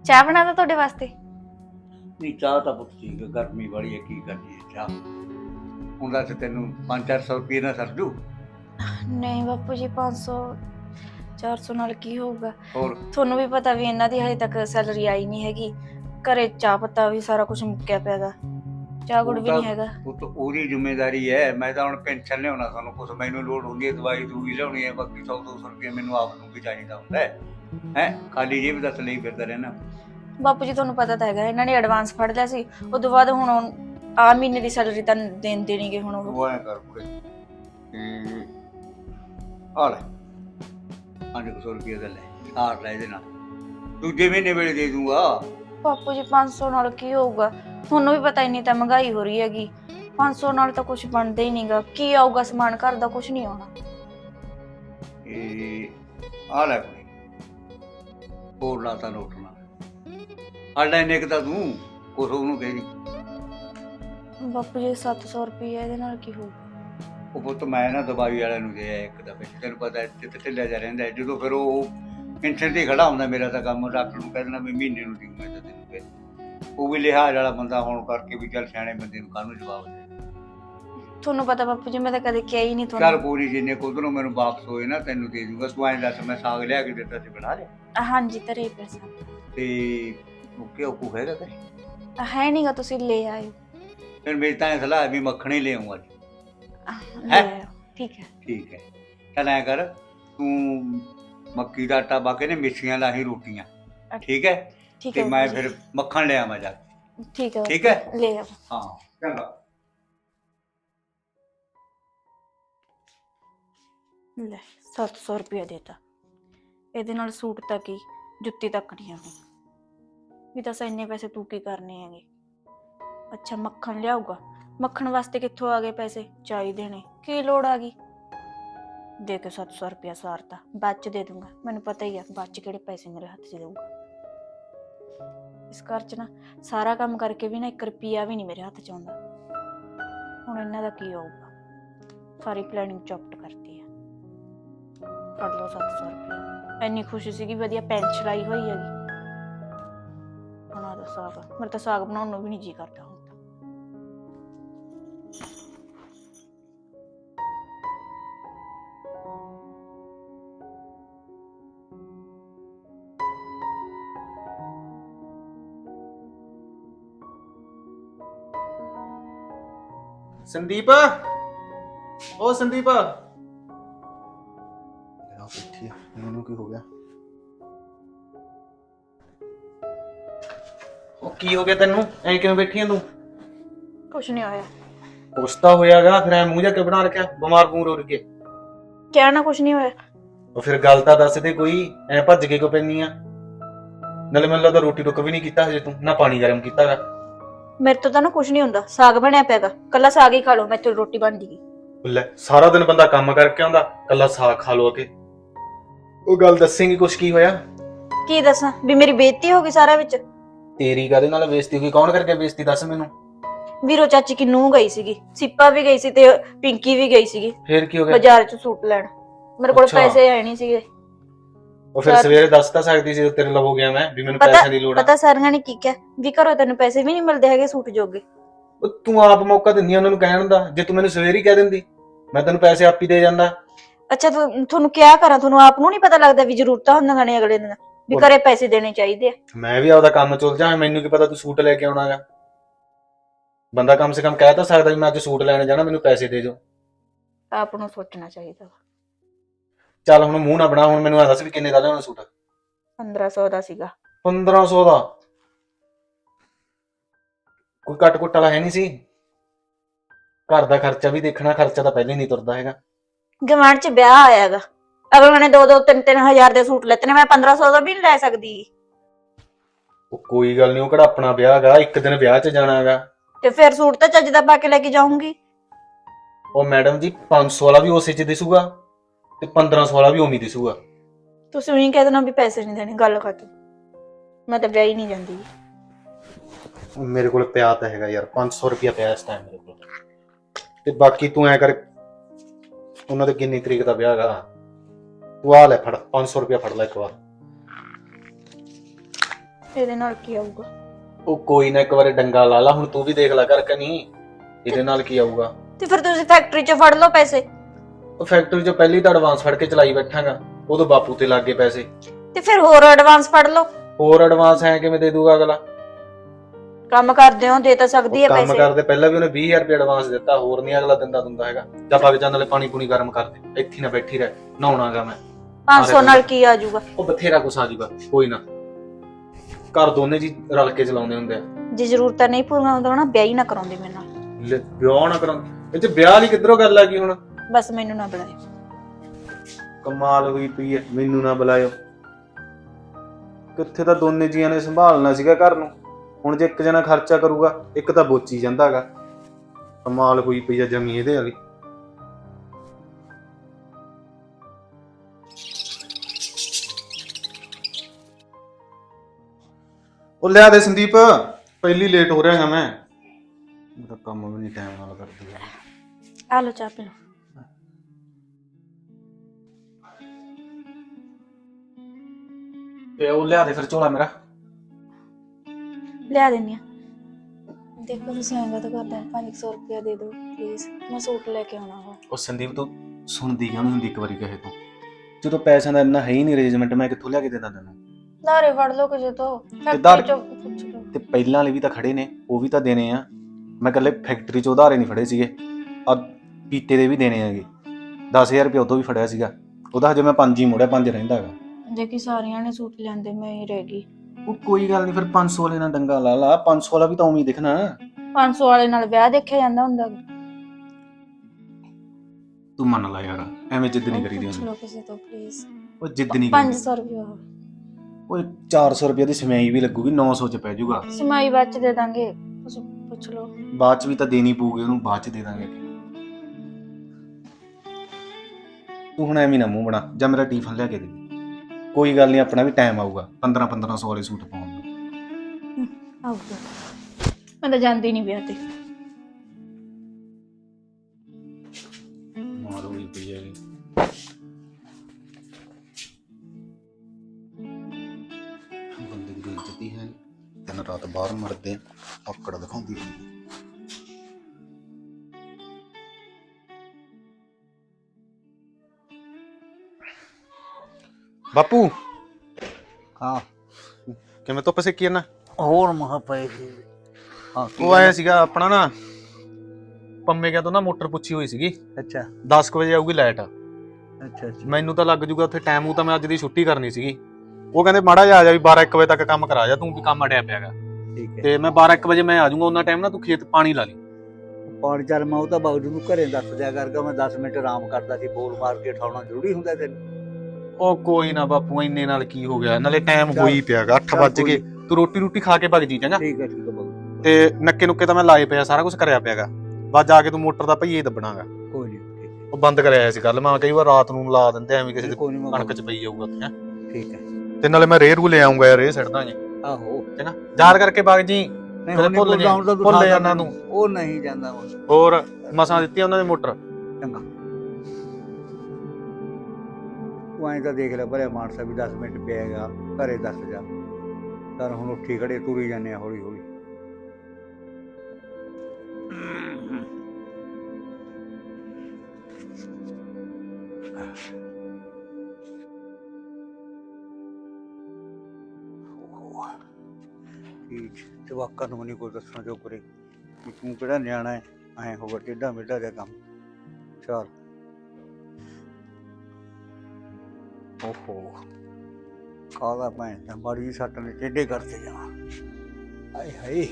S1: ਚਾਹ ਬਣਾ ਦਾਂ ਤੁਹਾਡੇ ਵਾਸਤੇ।
S2: ਨਹੀਂ ਚਾਹ ਤਾਂ ਪੁੱਤ ਠੀਕ ਹੈ ਗਰਮੀ ਵਾਲੀ ਹੈ ਕੀ ਕਰਦੀ ਹੈ ਚਾਹ। ਹੁਣ ਦੱਸ ਤੈਨੂੰ 5-400 ਰੁਪਏ ਨਾਲ ਸਰਜੂ
S1: ਨਹੀਂ ਬਾਪੂ ਜੀ 500 400 ਨਾਲ ਕੀ ਹੋਊਗਾ?
S2: ਹੋਰ?
S1: ਤੁਹਾਨੂੰ ਵੀ ਪਤਾ ਵੀ ਇਹਨਾਂ ਦੀ ਹਜੇ ਤੱਕ ਸੈਲਰੀ ਆਈ ਨਹੀਂ ਹੈਗੀ। ਘਰੇ ਚਾਹ ਪੱਤਾ ਵੀ ਸਾਰਾ ਕੁਝ ਮੁੱਕਿਆ ਪਿਆਗਾ ਚਾਹ ਗੁੜ ਵੀ ਨਹੀਂ ਹੈਗਾ।
S2: ਉਹ ਤਾਂ ਉਹਦੀ ਜ਼ਿੰਮੇਵਾਰੀ ਹੈ। ਮੈਂ ਤਾਂ ਹੁਣ ਪੈਨਸ਼ਨ ਲਿਆਉਣਾ ਸਾਨੂੰ ਕੁਝ ਮੈਨੂੰ ਲੋੜ ਹੁੰਦੀ ਹੈ ਦਵਾਈ ਦੂਈ ਲਿਆਉਣੀ ਹੈ ਬਾਕੀ 100 200 ਰੁਪਏ ਮੈਨੂੰ ਆਪ ਨੂੰ ਵੀ ਚਾਹੀਦਾ ਹੁੰਦਾ ਹੈ। ਹੈ? ਖਾਲੀ ਜੇਬ ਦੱਸ ਲਈ ਫਿਰਦਾ ਰਹਿਣਾ।
S1: ਬਾਪੂ ਜੀ ਤੁਹਾਨੂੰ ਪਤਾ ਤਾਂ ਹੈਗਾ ਇਹਨਾਂ ਨੇ ਐਡਵਾਂਸ ਫੜ ਲਿਆ ਸੀ। ਉਸ ਤੋਂ ਬਾਅਦ ਹੁਣ ਆ ਮਹੀਨੇ ਦੀ ਸੈਲਰੀ ਤਾਂ ਦੇਣ ਦੇਣਗੇ ਹੁਣ ਉਹ।
S2: ਉਹ ਐ ਕਰ ਕੁੜੇ। ਤੇ ਆ ਲੈ। 500 ਰੁਪਏ ਦਾ ਲੈ ਹਾਰ ਲੈ ਇਹਦੇ ਨਾਲ। ਦੂਜੇ ਮਹੀਨੇ ਵੇਲੇ ਦੇ ਦੂੰਗਾ।
S1: ਬਾਪੂ ਜੀ 500 ਨਾਲ ਕੀ ਹੋਊਗਾ? ਤੁਹਾਨੂੰ ਵੀ ਪਤਾ ਇੰਨੀ ਤਾਂ ਮਹਿੰਗਾਈ ਹੋ ਰਹੀ ਹੈਗੀ। 500 ਨਾਲ ਤਾਂ ਕੁਝ ਬਣਦਾ ਹੀ ਨਹੀਂਗਾ। ਕੀ ਆਊਗਾ ਸਮਾਨ ਘਰ ਦਾ? ਕੁਝ ਨਹੀਂ ਆਉਣਾ।
S2: ਇਹ ਆ ਲੈ ਕੁੜੇ। ਹੋਰ ਲਾਤਾ ਨੋਟ ਨਾਲ। ਆ ਲੈ ਇੰਨੇ ਕੁ ਤਾਂ ਤੂੰ ਕੁਛ ਉਹਨੂੰ ਕਹੀ
S1: ਬਾਪੂ ਜੀ 700 ਰੁਪਏ ਇਹਦੇ ਨਾਲ ਕੀ ਹੋਊਗਾ?
S2: ਉਹ ਪੁੱਤ ਮੈਂ ਨਾ ਦਵਾਈ ਵਾਲਿਆਂ ਨੂੰ ਆਇਆ ਇੱਕ ਦਫੇ ਤੈਨੂੰ ਪਤਾ ਹੈ ਤੇ ਢਿੱਲਾ ਜਾ ਰਹਿੰਦਾ ਹੈ। ਜਦੋਂ ਫਿਰ ਉਹ ਪੈਨਸ਼ਨ ਤੇ ਖੜਾ ਹੁੰਦਾ ਮੇਰਾ ਤਾਂ ਕੰਮ ਡਾਕਟਰ ਨੂੰ ਕਹਿ ਦੇਣਾ ਵੀ ਮਹੀਨੇ ਨੂੰ ਦਿਉ ਮੈਂ ਤਾਂ ਤੈਨੂੰ ਕਹਿ ਉਹ ਵੀ ਲਿਹਾਜ਼ ਵਾਲਾ ਬੰਦਾ ਹੋਣ ਕਰਕੇ ਵੀ ਚੱਲ ਸਿਆਣੇ ਬੰਦੇ ਨੂੰ ਕਾਹਨੂੰ ਜਵਾਬ ਦੇ
S1: ਤੁਹਾਨੂੰ ਪਤਾ ਬਾਪੂ ਜੀ ਮੈਂ ਤਾਂ ਕਦੇ ਕਿਹਾ ਹੀ ਨਹੀਂ
S2: ਚੱਲ
S1: ਤੁਹਾਨੂੰ
S2: ਪੂਰੀ ਜਿੰਨੇ ਕੋਧਰੋਂ ਮੈਨੂੰ ਵਾਪਸ ਹੋਏ ਨਾ ਤੈਨੂੰ ਦੇ ਦੂੰਗਾ ਤੂੰ ਐਂ ਦੱਸ ਮੈਂ ਸਾਗ ਲਿਆ ਕੇ ਦਿੱਤਾ ਸੀ ਬਣਾ ਲਿਆ?
S1: ਹਾਂਜੀ ਤਰੇ ਪੈਸਾ
S2: ਤੇ ਉਹ ਕਿਉਂ ਕੋ ਹੈਗਾ ਕਰੇ
S1: ਹੈ ਨਹੀਂਗਾ ਤੁਸੀਂ ਲੈ ਆਇਓ।
S2: ਫਿਰ ਮੇਰੀ ਤਾਂ ਇਹ ਸਲਾਹ ਹੈ ਵੀ ਮੱਖਣੇ ਲੈ ਆਉਂਗਾ
S1: ਲੈ ਆਇਓ ਠੀਕ ਹੈ।
S2: ਠੀਕ ਹੈ। ਚੱਲ ਐਂ ਕਰ ਤੂੰ ਮੱਕੀ ਦਾ ਆਟਾ ਪਾ ਕੇ ਨੇ ਮਿੱਸੀਆਂ ਲਾਹੀ ਰੋਟੀਆਂ। ਠੀਕ ਹੈ?
S1: ਠੀਕ
S2: ਤੇ
S1: ਹੈ
S2: ਮੈਂ। ਫਿਰ ਮੱਖਣ ਲਿਆ ਮੈਂ ਜਾ ਕੇ।
S1: ਠੀਕ ਹੈ
S2: ਠੀਕ ਹੈ?
S1: ਲੈ ਆਓ।
S2: ਹਾਂ ਚੰਗਾ।
S1: ਲੈ 700 ਰੁਪਏ ਦੇਤਾ ਇਹਦੇ ਨਾਲ ਸੂਟ ਤੱਕ ਹੀ ਜੁੱਤੀ ਤੱਕ ਨਹੀਂ ਆਉਣੀ ਵੀ ਦੱਸ ਇੰਨੇ ਪੈਸੇ ਤੂੰ ਕੀ ਕਰਨੇ ਹੈਗੇ? ਅੱਛਾ ਮੱਖਣ ਲਿਆਊਗਾ? ਮੱਖਣ ਵਾਸਤੇ ਕਿੱਥੋਂ ਆ ਗਏ ਪੈਸੇ? ਚਾਹੀਦੇ ਨੇ ਕੀ ਲੋੜ ਆ ਗਈ? ਦੇ ਕੇ 700 ਰੁਪਇਆ ਸਾਰਤਾ। ਬਾਅਦ ਦੇ ਦੂੰਗਾ। ਮੈਨੂੰ ਪਤਾ ਹੀ ਆ ਬਾਅਦ ਕਿਹੜੇ ਪੈਸੇ ਮੇਰੇ ਹੱਥ 'ਚ ਦੇਊਗਾ ਇਸ ਘਰ 'ਚ ਨਾ ਸਾਰਾ ਕੰਮ ਕਰਕੇ ਵੀ ਨਾ 1 ਰੁਪਿਆ ਵੀ ਨਹੀਂ ਮੇਰੇ ਹੱਥ 'ਚ ਆਉਂਦਾ। ਹੁਣ ਇਹਨਾਂ ਦਾ ਕੀ ਹੋਊਗਾ? ਸਾਰੀ ਪਲੈਨਿੰਗ ਚੌਪਟ ਕਰਤੀ ਆ। ਫੜ ਲਓ 700 ਰੁਪਏ ਇੰਨੀ ਖੁਸ਼ੀ ਸੀਗੀ, ਵਧੀਆ ਪੈਨਸ਼ਨ ਆਈ ਹੋਈ ਹੈਗੀ। ਬਣਾ ਦੋ ਸਾਗ। ਮੇਰਾ ਤਾਂ ਸਾਗ ਬਣਾਉਣ ਨੂੰ ਵੀ ਨਹੀਂ ਜੀ ਕਰਦਾ
S3: ਸੰਦੀਪ? ਉਹ ਸੰਦੀਪ। ਆ ਬੈਠੀ ਆ ਮੈਨੂੰ ਕੀ ਹੋ ਗਿਆ? ਉਹ ਕੀ ਹੋ ਗਿਆ ਤੈਨੂੰ? ਐ ਕਿਵੇਂ ਬੈਠੀ ਆ ਤੂੰ?
S1: ਕੁਛ ਨਹੀਂ ਹੋਇਆ।
S3: ਕੁਛ ਤਾਂ ਹੋਇਆਗਾ ਫਿਰ ਐ ਮੂੰਹ ਜਾ ਕੇ ਬਣਾ ਰੱਖਿਆ? ਬਿਮਾਰ ਬੂਰ ਹੋ ਕੇ
S1: ਕਹਿਣਾ ਕੁਛ ਨਹੀਂ ਹੋਇਆ।
S3: ਉਹ ਫਿਰ ਗੱਲ ਤਾਂ ਦੱਸ ਦੇ ਕੋਈ ਐ ਭੱਜ ਕੇ ਕਿਉਂ ਪੈਣੀ ਆ? ਨਾਲੇ ਮੈਨੂੰ ਲੱਗਦਾ ਰੋਟੀ ਟੁੱਕ ਵੀ ਨਹੀਂ ਕੀਤਾ ਹਜੇ ਤੂੰ ਨਾ ਪਾਣੀ ਗਰਮ ਕੀਤਾਗਾ
S1: ਮੇਰੇ ਤੋਂ ਤਾਂ ਨਾ ਕੁਛ ਨਹੀਂ ਹੁੰਦਾ ਸਾਗ ਬਣਿਆ ਪਿਆਗਾ। ਕੱਲਾ ਸਾਗ ਹੀ ਖਾ ਲਓ ਮੈਂ ਤੇ ਰੋਟੀ ਬਣ ਜੀਗੀ।
S3: ਲੈ ਸਾਰਾ ਦਿਨ ਬੰਦਾ ਕੰਮ ਕਰਕੇ ਆਉਂਦਾ ਕੱਲਾ ਸਾਗ ਖਾ ਲੋ ਕੇ ਉਹ ਗੱਲ ਦੱਸੇਂਗੀ ਕੁਛ ਕੀ ਹੋਇਆ?
S1: ਕੀ ਦੱਸਾਂ? ਵੀ ਮੇਰੀ ਬੇਇੱਜ਼ਤੀ ਹੋ ਗਈ ਸਾਰਾ ਵਿੱਚ।
S3: ਤੇਰੀ ਕਾਦੇ ਨਾਲ ਬੇਇੱਜ਼ਤੀ ਹੋਈ? ਕੌਣ ਕਰਕੇ ਬੇਇੱਜ਼ਤੀ ਦੱਸ ਮੈਨੂੰ?
S1: ਵੀਰੋ ਚਾਚੀ ਕੀ ਨੂੰਹ ਗਈ ਸੀਗੀ। ਸਿੱਪਾ ਵੀ ਗਈ ਸੀ ਤੇ ਪਿੰਕੀ ਵੀ ਗਈ ਸੀਗੀ।
S3: ਫੇਰ ਕੀ ਹੋ ਗਿਆ?
S1: ਬਾਜ਼ਾਰ ਚ ਸੂਟ ਲੈਣ। ਮੇਰੇ ਕੋਲ
S3: ਅੱਛਾ।
S1: ਪੈਸੇ ਹੈ ਨਹੀਂ ਸੀਗੇ।
S3: ਉਹ ਫਿਰ
S1: ਸਰ-
S3: ਸਵੇਰੇ ਦੱਸ ਤਾਂ ਸਕਦੀ ਸੀ ਜਦੋਂ ਤੇਰੇ ਲਵੋ ਗਿਆ ਮੈਂ ਵੀ ਮੈਨੂੰ
S1: ਪਤਾ
S3: ਪੈਸੇ ਦੀ ਲੋੜ ਆ।
S1: ਪਤਾ ਸਾਰਿਆਂ ਨੇ ਕੀ ਕਿਹਾ? ਵੀ ਘਰੋਂ ਤੈਨੂੰ ਪੈਸੇ ਵੀ ਨਹੀਂ ਮਿਲਦੇ ਹੈਗੇ ਸੂਟ ਜੋਗੇ।
S3: ਉਹ ਤੂੰ ਆਪ ਮੌਕਾ ਦਿੰਦੀ ਆ ਉਹਨਾਂ ਨੂੰ ਕਹਿਣ ਦਾ ਜੇ ਤੂੰ ਮੈਨੂੰ ਸਵੇਰੇ ਹੀ ਕਹਿ ਦਿੰਦੀ ਮੈਂ ਤੈਨੂੰ ਪੈਸੇ ਆਪ ਹੀ ਦੇ ਜਾਂਦਾ।
S1: ਅੱਛਾ ਤੁ- ਤੁਹਾਨੂੰ ਕਿਆ ਕਰਾਂ? ਤੁਹਾਨੂੰ ਆਪ ਨੂੰ ਨਹੀਂ ਪਤਾ ਲੱਗਦਾ ਵੀ ਜ਼ਰੂਰਤਾਂ ਹੁੰਦੀਆਂ ਨੇ ਅਗਲੇ ਦਿਨ ਵੀ ਘਰੇ ਪੈਸੇ ਦੇਣੇ ਚਾਹੀਦੇ ਆ।
S3: ਮੈਂ ਵੀ ਆਪਦਾ ਕੰਮ ਚੁੱਲ ਜਾ ਮੈਨੂੰ ਕੀ ਪਤਾ ਤੂੰ ਸੂਟ ਲੈ ਕੇ ਆਉਣਾਗਾ ਬੰਦਾ ਕਮ ਸੇ ਕਮ ਕਹਿ ਤਾਂ ਸਕਦਾ ਵੀ ਮੈਂ ਅੱਜ ਸੂਟ ਲੈਣ ਜਾਣਾ ਮੈਨੂੰ ਪੈਸੇ ਦੇ ਦਿਓ।
S1: ਆਪ ਨੂੰ ਸੋਚਣਾ ਚਾਹੀਦਾ। ਵਾ।
S3: ਚੱਲ ਹੁਣ ਮੂੰਹ ਨਾ ਬਣਾ ਹੁਣ ਮੈਨੂੰ ਆ ਦੱਸ ਵੀ ਕਿੰਨੇ ਦਾ ਲਿਆਉਣਾ ਸੂਟ?
S1: 1500 ਦਾ ਸੀਗਾ।
S3: 1500 ਦਾ? ਕੋਈ ਕੱਟ ਕੁੱਟ ਵਾਲਾ ਹੈ ਨਹੀਂ ਸੀ? ਘਰ ਦਾ ਖਰਚਾ ਵੀ ਦੇਖਣਾ ਖਰਚਾ ਤਾਂ ਪਹਿਲੇ ਨਹੀਂ ਤੁਰਦਾ ਹੈਗਾ।
S1: ਗਵਾਂਢ ਚ ਵਿਆਹ ਆਇਆਗਾ। ਅਗਰ ਮੈਨੇ 2 2 3 3 ਹਜ਼ਾਰ ਦੇ ਸੂਟ ਲੈਤੇ ਨੇ ਮੈਂ 1500 ਦਾ ਵੀ ਨਹੀਂ ਲੈ ਸਕਦੀ।
S3: ਉਹ ਕੋਈ ਗੱਲ ਨਹੀਂ ਉਹ ਕਿਹੜਾ ਆਪਣਾ ਵਿਆਹ ਹੈਗਾ? ਇੱਕ ਦਿਨ ਵਿਆਹ 'ਚ ਜਾਣਾ ਹੈਗਾ।
S1: ਤੇ ਫਿਰ ਸੂਟ ਤਾਂ ਚੱਜ ਦਾ ਪਾ ਕੇ ਲੈ ਕੇ ਜਾਊਂਗੀ।
S3: ਉਹ ਮੈਡਮ ਜੀ 500 ਵਾਲਾ ਵੀ ਉਸੇ 'ਚ ਦਿਸੂਗਾ। ਤੇ 1500 ਵਾਲਾ ਵੀ ਹੀ ਦਿਸੂਗਾ
S1: ਤੁਸੀਂ ਉਹੀ ਕਹਿ ਦੇਣਾ ਵੀ ਪੈਸੇ ਨਹੀਂ ਦੇਣੇ ਗੱਲ ਖਤਮ ਮੈਂ ਤਾਂ ਵਿਆਹ ਹੀ ਨਹੀਂ ਜਾਂਦੀ।
S3: ਮੇਰੇ ਕੋਲ ਪਿਆ ਤਾਂ ਹੈਗਾ ਯਾਰ 500 ਰੁਪਿਆ ਪਿਆ ਇਸ ਟਾਈਮ ਮੇਰੇ ਕੋਲ। ਤੇ ਬਾਕੀ ਤੂੰ ਐ ਕਰ ਉਹਨਾਂ ਦੇ ਕਿੰਨੀ ਤਰੀਕ ਦਾ ਵਿਆਹ ਹੈਗਾ? ਤੂੰ ਆ ਲੈ ਫੜ 500 ਰੁਪਿਆ ਫੜ ਲੈ ਇੱਕ ਵਾਰ।
S1: ਇਹਦੇ ਨਾਲ ਕੀ ਆਊਗਾ?
S3: ਉਹ ਕੋਈ ਨਾ ਇੱਕ ਵਾਰੀ ਡੰਗਾ ਲਾ ਲਾ ਹੁਣ ਤੂੰ ਵੀ ਦੇਖ ਲੈ ਕਰ ਕਨੀ ਇਹਦੇ ਨਾਲ ਕੀ ਆਊਗਾ?
S1: ਤੇ ਫਿਰ ਤੁਸੀਂ ਫੈਕਟਰੀ 'ਚ ਫੜ ਲਓ ਪੈਸੇ।
S3: ਉਹ ਫੈਕਟਰੀ 'ਚੋਂ ਪਹਿਲੀ ਤਾਂ ਐਡਵਾਂਸ ਫੜ ਕੇ ਚਲਾਈ ਬੈਠਾਂਗਾ ਉਦੋਂ ਬਾਪੂ ਤੇ ਲੱਗ ਗਏ ਪੈਸੇ।
S1: ਤੇ ਫਿਰ ਹੋਰ ਐਡਵਾਂਸ ਫੜ ਲਓ।
S3: ਹੋਰ ਐਡਵਾਂਸ ਐ ਕਿਵੇਂ ਦੇ ਦੂਗਾ ਅਗਲਾ?
S1: ਕੰਮ ਕਰਦੇ ਹੋ ਦੇ ਤਾਂ ਸਕਦੀ ਹੈ
S3: ਉਹ ਕੰਮ
S1: ਪੈਸੇ।
S3: ਕਰਦੇ ਪਹਿਲਾਂ ਵੀ ਉਹਨੇ 20000 ਰੁਪਏ ਐਡਵਾਂਸ ਦਿੱਤਾ ਹੋਰ ਨਹੀਂ ਅਗਲਾ ਦਿੰਦਾ ਦਿੰਦਾ ਹੈਗਾ। ਜਾਂ ਪੱਗ ਜਾਂ ਨਾਲੇ ਪਾਣੀ ਪੂਣੀ ਗਰਮ ਕਰ ਦੇ ਇੱਥੇ ਨਾ ਬੈਠੀ ਰਹਿ ਨਹਾਉਣਾਗਾ ਮੈਂ।
S1: 500 ਨਾਲ ਕੀ ਆ ਜਾਊਗਾ?
S3: ਉਹ ਬਥੇਰਾ ਕੁਛ ਆ ਜਾਊਗਾ ਕੋਈ ਨਾ। ਘਰ ਦੋਨੇ ਜੀ ਰਲ ਕੇ ਚਲਾਉਂਦੇ ਹੁੰਦੇ ਆ।
S1: ਜੇ ਜ਼ਰੂਰਤਾਂ ਨਹੀਂ ਪੂਰੀਆਂ ਹੁੰਦੀਆਂ ਨਾ ਵਿਆਹ ਹੀ ਨਾ ਕਰਾਉਂਦੇ ਮੇਰੇ ਨਾਲ।
S3: ਲੈ, ਵਿਆਹ ਨਾ ਕਰਾਂ ਇਹ ਚ ਵਿਆਹ ਲਈ ਕਿੱਧਰੋਂ ਗੱਲ ਆ ਗਈ ਹੁਣ?
S1: ਬਸ ਮੈਨੂੰ ਨਾ ਬੁਲਾਏ
S3: ਕਮਾਲ ਹੋਈ ਪਈ ਐ ਮੈਨੂੰ ਨਾ ਬੁਲਾਇਓ। ਕਿੱਥੇ ਤਾਂ ਦੋਨੇ ਜੀਆਂ ਨੇ ਸੰਭਾਲਣਾ ਸੀਗਾ ਘਰ ਨੂੰ। ਹੁਣ ਜੇ ਇੱਕ ਜਣਾ ਖਰਚਾ ਕਰੂਗਾ ਇੱਕ ਤਾਂ ਬੋਚੀ ਜਾਂਦਾਗਾ ਕਮਾਲ ਹੋਈ ਪਈ ਆ ਜਮੀ ਇਹਦੇ ਵਾਲੀ। ਉਹ ਲਿਆ ਦੇ ਸੰਦੀਪ ਪਹਿਲੀ ਲੇਟ ਹੋ ਰਿਹਾ ਹਾਂ ਮੈਂ। ਮੇਰਾ ਕੰਮ ਵੀ ਨਹੀਂ ਟਾਈਮ ਨਾਲ ਕਰਦੀ
S1: ਆ। ਲੋ ਚਾਹ ਪੀ ਲਓ।
S3: ਤੇ ਉਹ ਲਿਆ ਦੇ ਫਿਰ ਝੋਲਾ ਮੇਰਾ।
S1: ਲਿਆ ਦਿੰਨੀ ਆ। ਦੇਖੋ ਤੁਸੀਂ ਆਏਗਾ ਤਾਂ ਕਰਦੇ 500 ਰੁਪਏ ਦੇ ਦਿਓ ਪਲੀਜ਼ ਮੈਂ ਸੂਟ ਲੈ ਕੇ ਆਉਣਾ ਵਾ।
S3: ਉਹ ਸੰਦੀਪ ਤੂੰ ਸੁਣਦੀ ਕਿਉਂ ਨਹੀਂ ਹੁੰਦੀ ਇੱਕ ਵਾਰੀ ਕਹੇ ਤੂੰ? ਜਦੋਂ ਪੈਸਿਆਂ ਦਾ ਇੰਨਾ ਹੈ ਹੀ ਨਹੀਂ ਅਰੇਂਜਮੈਂਟ ਮੈਂ ਕਿੱਥੋਂ ਲਿਆ ਕੇ ਦੇਦਾ ਤੈਨੂੰ?
S1: ਧਾਰੇ ਫੜ ਲਓ ਕਿਸੇ ਤੋਂ। ਫੈਕਟਰੀ ਚੋਂ ਪੁੱਛ ਲਓ।
S3: ਤੇ ਪਹਿਲਾਂ ਵਾਲੇ ਵੀ ਤਾਂ ਖੜੇ ਨੇ ਉਹ ਵੀ ਤਾਂ ਦੇਣੇ ਆ। ਮੈਂ ਇਕੱਲੇ ਫੈਕਟਰੀ ਚ ਉਧਾਰੇ ਨਹੀਂ ਫੜੇ ਸੀਗੇ। ਆ ਪੀਤੇ ਦੇ ਵੀ ਦੇਣੇ ਹੈਗੇ। 10000 ਰੁਪਏ ਉਦੋਂ ਵੀ ਫੜਿਆ ਸੀਗਾ। ਉਹਦਾ ਹਜੇ ਮੈਂ ਪੰਜ ਹੀ ਮੋੜਿਆ ਪੰਜ ਰਹਿੰਦਾ ਹੈਗਾ।
S1: ਜੇ ਕਿ ਸਾਰਿਆਂ ਨੇ ਸੂਟ ਲੈਂਦੇ ਮੈਂ ਹੀ ਰਹਿ ਗਈ।
S3: ਉਹ ਕੋਈ ਗੱਲ ਨਹੀਂ ਫਿਰ 500 ਵਾਲੇ ਨਾਲ ਡੰਗਾ ਲਾ ਲਾ। 500 ਵਾਲਾ ਵੀ ਤਾਂ ਉਵੇਂ ਹੀ ਦਿਖਣਾ।
S1: 500 ਵਾਲੇ ਨਾਲ ਵਿਆਹ ਦੇਖਿਆ ਜਾਂਦਾ ਹੁੰਦਾ।
S3: ਤੂੰ ਮੰਨ ਲੈ ਯਾਰ ਐਵੇਂ ਜਿੱਦ ਨਹੀਂ ਕਰੀਦੀ
S1: ਪੁੱਛ
S3: ਹੁੰਦੀ
S1: ਲਓ ਕਿਸੇ ਤੋਂ ਪਲੀਜ਼
S3: ਉਹ ਜਿੱਦ ਨਹੀਂ ਕਰੀਦੀ।
S1: 500 ਰੁਪਏ
S3: ਓਏ 400 ਰੁਪਏ ਦੀ ਸਮੈਈ ਵੀ ਲੱਗੂਗੀ 900 ਚ ਪੈ ਜਾਊਗਾ।
S1: ਸਮਾਈ ਬਾਅਦ ਚ ਦੇ ਦਾਂਗੇ ਤੁਸੀਂ ਪੁੱਛ ਲਓ।
S3: ਬਾਅਦ ਚ ਵੀ ਤਾਂ ਦੇਣੀ ਪਊਗੀ ਉਹਨੂੰ ਬਾਅਦ ਚ ਦੇ ਦਾਂਗੇ। ਤੂੰ ਹੁਣ ਐਵੇਂ ਨਾ ਮੂੰਹ ਬਣਾ ਜਾਂ ਮੇਰਾ ਟੀਫਨ ਲਿਆ ਕੇ ਦੇ। ਕੋਈ ਗੱਲ ਨਹੀਂ ਆਪਣਾ ਵੀ ਟਾਈਮ ਆਊਗਾ। 15 1500 ਵਾਲੇ ਸੂਟ ਪਾਉਣ ਦਾ
S1: ਆਊਗਾ। ਮੈਂ ਤਾਂ ਜਾਂਦੀ ਨਹੀਂ ਵਿਆਹ ਤੇ।
S3: ਮਾਰ ਹੋਈ ਪਈ ਹੈਗੀ ਬੰਦੇ ਦੀ ਇੱਜ਼ਤੀ ਹੈ। ਨੀ। ਦਿਨ ਰਾਤ ਬਾਹਰ ਮਰਦੇ ਆਕੜ ਦਿਖਾਉਂਦੀ ਹੁੰਦੀ ਬਾਪੂ
S2: ਹਾਂ
S3: ਕਿਵੇਂ ਧੁੱਪ ਸੇਕੀ ਨਾ
S2: ਹੋਰ ਮਹਾ ਪਏ ਸੀ ਹਾਂ ਕੀ
S3: ਉਹ ਆਇਆ ਸੀਗਾ ਆਪਣਾ ਨਾ ਪੰਮੇ ਕਿਆ ਤੋਂ ਨਾ ਮੋਟਰ ਪੁੱਛੀ ਹੋਈ ਸੀਗੀ
S2: ਅੱਛਾ
S3: 10 ਕੁ ਵਜੇ ਆਊਗੀ ਲਾਈਟ
S2: ਅੱਛਾ ਅੱਛਾ
S3: ਮੈਨੂੰ ਤਾਂ ਲੱਗ ਜੂਗਾ ਉੱਥੇ ਟਾਈਮ ਉਹ ਤਾਂ ਮੈਂ ਅੱਜ ਦੀ ਛੁੱਟੀ ਕਰਨੀ ਸੀਗੀ ਉਹ ਕਹਿੰਦੇ ਮਾੜਾ ਜਿਹਾ ਆ ਜਾ ਵੀ 12 1 ਵਜੇ ਤੱਕ ਕੰਮ ਕਰਾ ਜਾ ਤੂੰ ਵੀ ਕੰਮ ਅੜਿਆ ਪਿਆਗਾ
S2: ਠੀਕ ਹੈ
S3: ਤੇ ਮੈਂ 12 1 ਵਜੇ ਮੈਂ ਆ ਜਾਊਂਗਾ ਉਹਨਾਂ ਟਾਈਮ ਨਾ ਤੂੰ ਖੇਤ ਪਾਣੀ ਲਾ ਲਈ
S2: ਪੌਣ ਚਾਰ ਮੈਂ ਉਹ ਤਾਂ ਬਾਬੂ ਨੂੰ ਘਰੇ ਦੱਸ ਦਿਆ ਕਰਗਾ ਮੈਂ 10 ਮਿੰਟ ਆਰਾਮ ਕਰਦਾ ਸੀ ਬੋਲ ਮਾਰ ਕੇ ਉਠਾਉਣਾ ਜ਼ਰੂਰੀ ਹੁੰਦਾ ਤੈਨੂੰ
S3: ਉਹ ਕੋਈ ਨਾ ਬਾਪੂ ਇੰਨੇ ਨਾਲ ਕੀ ਹੋ ਗਿਆ? ਨਾਲੇ ਟਾਈਮ
S2: ਚੱਲ-
S3: ਹੋਈ ਪਿਆਗਾ 8
S2: ਚੱਲ
S3: ਵੱਜ
S2: ਕੋਈ
S3: ਗਏ। ਤੂੰ ਰੋਟੀ ਰੋਟੀ ਖਾ ਕੇ ਭੱਜ ਜੀ ਚੰਗਾ?
S2: ਠੀਕ ਹੈ ਠੀਕ ਹੈ ਬਾਬੂ।
S3: ਤੇ ਨੱਕੇ ਨੁੱਕੇ ਤਾਂ ਮੈਂ ਲਾਏ ਪਿਆ ਸਾਰਾ ਕੁਝ ਕਰਿਆ ਪਿਆਗਾ ਬਸ ਜਾ ਕੇ ਤੂੰ ਮੋਟਰ ਦਾ ਭਈਏ ਦੱਬਣਾਗਾ
S2: ਕੋਈ ਨਹੀਂ
S3: ਉਹ ਬੰਦ ਕਰਿਆ ਹੋਇਆ ਸੀ ਕੱਲ ਮੈਂ ਕਈ ਵਾਰ ਰਾਤ ਨੂੰ ਲਾ ਦਿੰਦੇ ਐਵੇਂ ਕਿਸੇ ਦੇ
S2: ਕੋਈ ਨਹੀਂ
S3: ਕਣਕ ਚ ਪਈ ਜਾਊਗਾ ਉੱਥੇ ਹੈਂ।
S2: ਠੀਕ ਹੈ
S3: ਤੇ ਨਾਲੇ ਮੈਂ ਰੇਹ ਰੂ ਲੈ ਆਉਂਗਾ ਯਾਰ ਰੇਹ ਸਿੱਟ ਦਾਂਗੇ
S2: ਆਹੋ।
S3: ਚੰਗਾ? ਯਾਦ ਕਰਕੇ ਬਾਗ ਜੀ।
S2: ਨਹੀਂ ਹੁਣ
S3: ਭੁੱਲ ਜਾ-
S2: ਜਾਣਾ ਤੂੰ ਉਹ ਨਹੀਂ ਜਾਂਦਾ ਹੁਣ।
S3: ਹੋਰ ਮਸਾਂ ਦਿੱਤੀ ਉਹਨਾਂ ਨੇ ਮੋਟਰ?
S2: ਚੰਗਾ। ਤੂੰ ਐਂ ਤਾਂ ਦੇਖ ਲੈ ਭਰਿਆ ਮਾਨਸਾ ਵੀ 10 ਮਿੰਟ ਪਿਆ ਪਿਆਗਾ ਘਰੇ ਦੱਸ ਜਾ। ਤਾਂ ਹੁਣ ਉੱਠੀ ਖੜੇ, ਤੁਰੀ ਜਾਂਦੇ ਆ ਹੌਲੀ ਹੌਲੀ ਜਵਾਕਾਂ ਨੂੰ ਨਹੀਂ ਕੋਈ ਦੱਸਣਾ ਜੋ ਕਰੇ ਤੂੰ ਕਿਹੜਾ ਨਿਆਣਾ ਹੈ, ਐ ਹੋਵੇ ਟੇਡਾ ਮੇਡਾ ਜਿਹਾ ਕੰਮ। ਚਲ। ਓਹੋ। ਕਾਲਾ ਭੈਣ ਦਾ ਮਾੜੀ ਸੱਟ ਨੇ ਟੇਡੇ ਕਰਤੇ ਜਾ ਆਏ ਹਾਏ।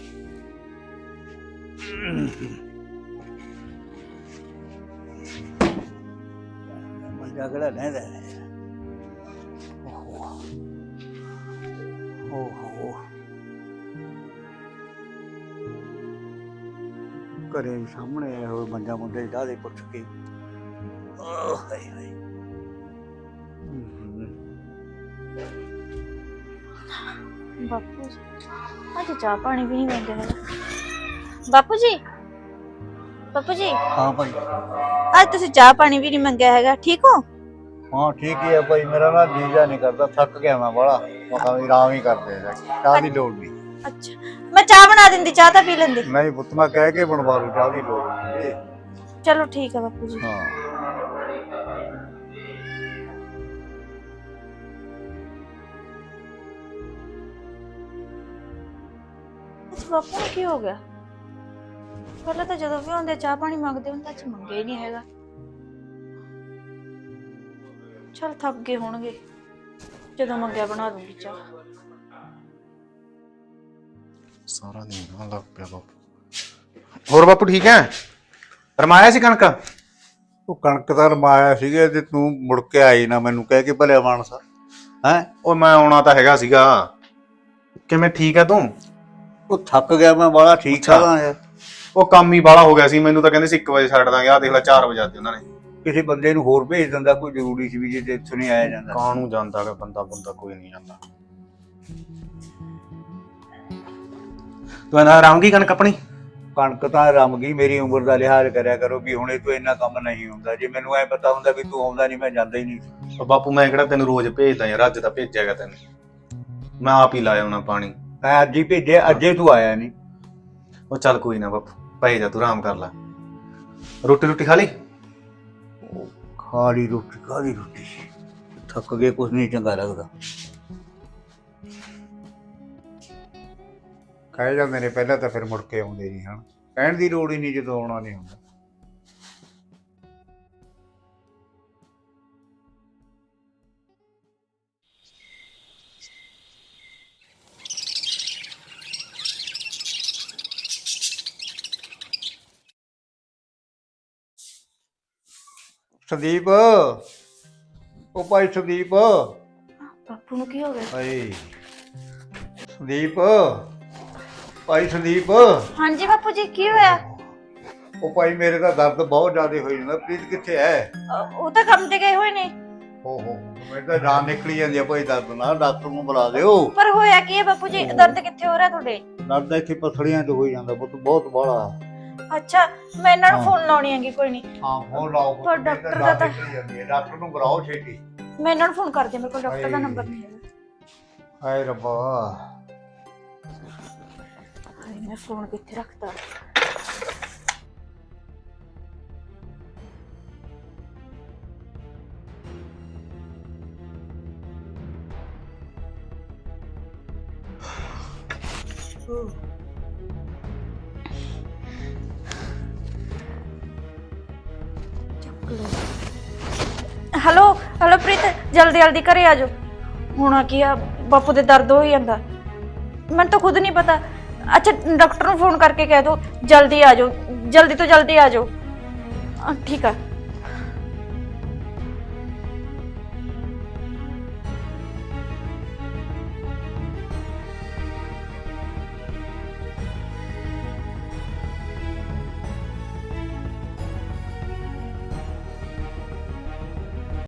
S2: ਮੰਜਾ ਕਿਹੜਾ ਲੈਂਦਾ ਓਹੋ। ਓਹੋ। ਘਰੇ ਸਾਹਮਣੇ ਆਏ ਹੋਏ ਮੰਜਾ ਮੁੰਡੇ ਦਾਦੇ ਪੁੱਛ ਕੇ। ਓ ਹਾਏ ਹਾਏ।
S1: ਬਾਪੂ ਜੀ ਅੱਜ ਚਾਹ ਪਾਣੀ ਵੀ ਨਹੀਂ ਦਿੰਦੇ ਹੈਗੇ। ਬਾਪੂ ਜੀ ਬਾਪੂ ਜੀ
S2: ਹਾਂ ਭਾਈ।
S1: ਅੱਜ ਤੁਸੀਂ ਚਾਹ ਪਾਣੀ ਵੀ ਨਹੀਂ ਮੰਗਿਆ ਹੈਗਾ ਠੀਕ ਹੋ?
S2: ਹਾਂ ਠੀਕ ਹੀ ਹੈ ਭਾਈ ਮੇਰਾ ਨਾ ਜੀਜਾ ਨਹੀਂ ਕਰਦਾ ਥੱਕ ਗਿਆ ਮੈਂ ਬੜਾ ਵੀ ਆਰਾਮ ਹੀ ਕਰਦੇ ਜਾ ਚਾਹ ਦੀ ਲੋੜ ਨਹੀਂ।
S1: ਅੱਛਾ ਮੈਂ ਚਾਹ ਬਣਾ ਦਿੰਦੀ ਚਾਹ ਤਾਂ ਪੀ ਲੈਂਦੀ।
S2: ਨਹੀਂ ਪੁੱਤ ਮੈਂ ਕਹਿ ਕੇ ਬਣਵਾ ਲੂ ਚਾਹ ਦੀ ਲੋੜ ਨਹੀਂ।
S1: ਚਲੋ ਠੀਕ ਹੈ ਬਾਪੂ ਜੀ।
S2: ਹਾਂ।
S1: ਬਾਪੂ ਨੂੰ ਕੀ ਹੋ ਗਿਆ? ਪਹਿਲਾਂ ਤਾਂ ਜਦੋਂ ਵੀ ਹੁੰਦੇ ਚਾਹ ਪਾਣੀ ਮੰਗਦੇ ਹੁੰਦੇ ਅੱਜ ਮੰਗੇ ਹੀ ਨਹੀਂ ਹੈਗਾ। ਚਲ ਥੱਕ ਗਏ ਹੋਣਗੇ। ਜਦੋਂ ਮੰਗਿਆ ਬਣਾ ਦੂੰਗੀ ਚਾਹ।
S3: ਸਾਰਾ ਦਿਨ ਨਾ ਲੱਗ ਪਿਆ ਬਾਪੂ। ਹੋਰ ਬਾਪੂ ਠੀਕ ਹੈ? ਰਮਾਇਆ ਸੀ ਕਣਕ?
S2: ਉਹ ਕਣਕ ਤਾਂ ਰਮਾਇਆ ਸੀਗਾ ਤੇ ਤੂੰ ਮੁੜ ਕੇ ਆਈ ਨਾ ਮੈਨੂੰ ਕਹਿ ਕੇ ਭਲਿਆ ਮਾਨਸਾ। ਹੈ?
S3: ਉਹ ਮੈਂ ਆਉਣਾ ਤਾਂ ਹੈਗਾ ਸੀਗਾ। ਕਿਵੇਂ ਠੀਕ ਹੈ ਤੂੰ?
S2: ਉਹ ਥੱਕ ਗਿਆ ਮੈਂ ਬੜਾ ਠੀਕ। ਠਾਕ ਆ ਯਾਰ।
S3: ਉਹ ਕੰਮ ਹੀ ਬਾਲਾ ਹੋ ਗਿਆ ਸੀ ਮੈਨੂੰ ਤਾਂ ਕਹਿੰਦੇ ਸੀ 1 ਵਜੇ ਛੱਡ ਦਾਂਗੇ ਆ ਦੇਖ ਲੈ 4 ਵਜੇ ਆਦੇ ਉਹਨਾਂ ਨੇ।
S2: ਕਿਸੇ ਬੰਦੇ ਨੂੰ ਹੋਰ ਭੇਜ ਦਿੰਦਾ ਕੋਈ ਜ਼ਰੂਰੀ ਸੀ ਵੀ ਜੇ ਇੱਥੋਂ ਨਹੀਂ ਆਇਆ ਜਾਂਦਾ।
S3: ਕਾਹਨੂੰ ਜਾਂਦਾ ਕਿ ਬੰਦਾ ਬੰਦਾ ਕੋਈ ਨਹੀਂ ਜਾਂਦਾ। ਤੂੰ ਇਹਨਾਂ ਆਰਾਮਗੀ ਕਣਕ ਆਪਣੀ?
S2: ਕਣਕ ਤਾਂ ਰਮ ਗਈ ਮੇਰੀ ਉਮਰ ਦਾ ਲਿਹਾਜ਼ ਕਰਿਆ ਕਰੋ ਵੀ ਹੁਣੇ ਤੋਂ ਇੰਨਾ ਕੰਮ ਨਹੀਂ ਹੁੰਦਾ। ਜੇ ਮੈਨੂੰ ਐ ਪਤਾ ਹੁੰਦਾ ਵੀ ਤੂੰ ਆਉਂਦਾ ਨਹੀਂ ਮੈਂ ਜਾਂਦਾ ਹੀ ਨਹੀਂ।
S3: ਉਹ ਬਾਪੂ ਮੈਂ ਕਿਹੜਾ ਤੈਨੂੰ ਰੋਜ਼ ਭੇਜਦਾ ਯਾਰ ਅੱਜ ਤਾਂ ਭੇਜਿਆਗਾ ਤੈਨੂੰ। ਮੈਂ ਆਪ ਹੀ ਲਾਇਆ ਉਹਨਾਂ ਪਾਣੀ।
S2: ਮੈਂ ਅੱਜ ਹੀ ਭੇਜਿਆ ਅੱਜੇ ਤੂੰ ਆਇਆ ਨਹੀਂ।
S3: ਉਹ ਚੱਲ ਕੋਈ ਨਾ ਬਾਪੂ ਭਾਈ ਜਾ ਤੂੰ ਆਰਾਮ ਕਰ ਲੈ। ਰੋਟੀ ਰੋਟੀ ਖਾ ਲਈ?
S2: ਖਾਲੀ ਰੋਟੀ ਖਾਲੀ ਰੋਟੀ। ਥੱਕ ਗਏ ਕੁਝ ਨਹੀਂ ਚੰਗਾ ਲੱਗਦਾ। ਕਹਿ ਜਾਂਦੇ ਨੇ ਪਹਿਲਾਂ ਤਾਂ ਫਿਰ ਮੁੜ ਕੇ ਆਉਂਦੇ ਨਹੀਂ ਹਨ। ਕਹਿਣ ਦੀ ਲੋੜ ਹੀ ਨਹੀਂ ਜਦੋਂ ਆਉਣਾ ਨਹੀਂ ਹੁੰਦਾ। ਸੰਦੀਪ। ਉਹ ਭਾਈ ਸੰਦੀਪ।
S1: ਬਾਪੂ ਨੂੰ ਕੀ ਹੋ ਗਿਆ?
S2: ਭਾਈ ਸੰਦੀਪ। ਭਾਈ ਸੰਦੀਪ।
S1: ਹਾਂਜੀ ਬਾਪੂ ਜੀ ਕੀ ਹੋਇਆ?
S2: ਉਹ ਭਾਈ ਮੇਰੇ ਦਾ ਦਰਦ ਬਹੁਤ ਜ਼ਿਆਦਾ ਹੋਈ ਜਾਂਦਾ ਪ੍ਰੀਤ ਕਿੱਥੇ ਹੈ
S1: ਅ, ਉਹ ਤਾਂ ਕੰਮ ਤੇ ਗਏ ਹੋਏ ਨੇ।
S2: ਹੋ ਹੋ ਮੇਰੇ ਤਾਂ ਜਾਨ ਨਿਕਲੀ ਜਾਂਦੀ ਹੈ ਭਾਈ ਦਰਦ ਨਾਲ। ਡਾਕਟਰ ਨੂੰ ਬੁਲਾ ਦਿਓ।
S1: ਪਰ ਹੋਇਆ ਕੀ ਹੈ ਬਾਪੂ ਜੀ? ਦਰਦ ਕਿੱਥੇ ਹੋ ਰਿਹਾ ਤੁਹਾਡੇ?
S2: ਦਰਦ ਇੱਥੇ ਪਥੜੀਆਂ 'ਚ ਹੋਈ ਜਾਂਦਾ ਪੁੱਤ ਬਹੁਤ ਬਾਹਲਾ
S1: ਅੱਛਾ ਮੈਂ ਇਹਨਾਂ ਨੂੰ
S2: ਹਾਂ।
S1: ਫੋਨ ਲਾਉਣੀ ਹੈਗੀ ਕੋਈ ਨਹੀਂ।
S2: ਹਾਂ ਫੋਨ ਲਾਓ। ਪੁੱਤ,
S1: ਪਰ
S2: ਮੇਰੀ ਤਾਂ
S1: ਡਾਕਟਰ
S2: ਜਾਨ
S1: ਦਾ ਤਾਂ-
S2: ਨਿਕਲੀ ਜਾਂਦੀ ਹੈ ਡਾਕਟਰ ਨੂੰ ਬੁਲਾਓ ਛੇਤੀ।
S1: ਮੈਂ ਇਹਨਾਂ ਨੂੰ ਫੋਨ ਕਰਦੀ ਹਾਂ, ਮੇਰੇ ਕੋਲ ਡਾਕਟਰ ਦਾ
S2: ਹਾਏ।
S1: ਨੰਬਰ ਨਹੀਂ ਹੈਗਾ।
S2: ਹਾਏ ਰੱਬਾ।
S1: ਹਾਏ ਮੈਂ ਫੋਨ ਕਿੱਥੇ ਰੱਖਤਾ? ਹੈਲੋ ਹੈਲੋ ਪ੍ਰੀਤ, ਜਲਦੀ ਜਲਦੀ ਘਰੇ ਆ ਜਾਓ। ਹੁਣ ਕੀ ਆ? ਬਾਪੂ ਦੇ ਦਰਦ ਹੋ ਹੀ ਜਾਂਦਾ। ਮੈਨੂੰ ਤਾਂ ਖੁਦ ਨਹੀਂ ਪਤਾ। ਅੱਛਾ, ਡਾਕਟਰ ਨੂੰ ਫੋਨ ਕਰਕੇ ਕਹਿ ਦਿਓ। ਜਲਦੀ ਆ ਜਾਓ। ਜਲਦੀ ਤੋਂ ਜਲਦੀ ਆ ਜਾਓ। ਅਹ ਠੀਕ ਆ।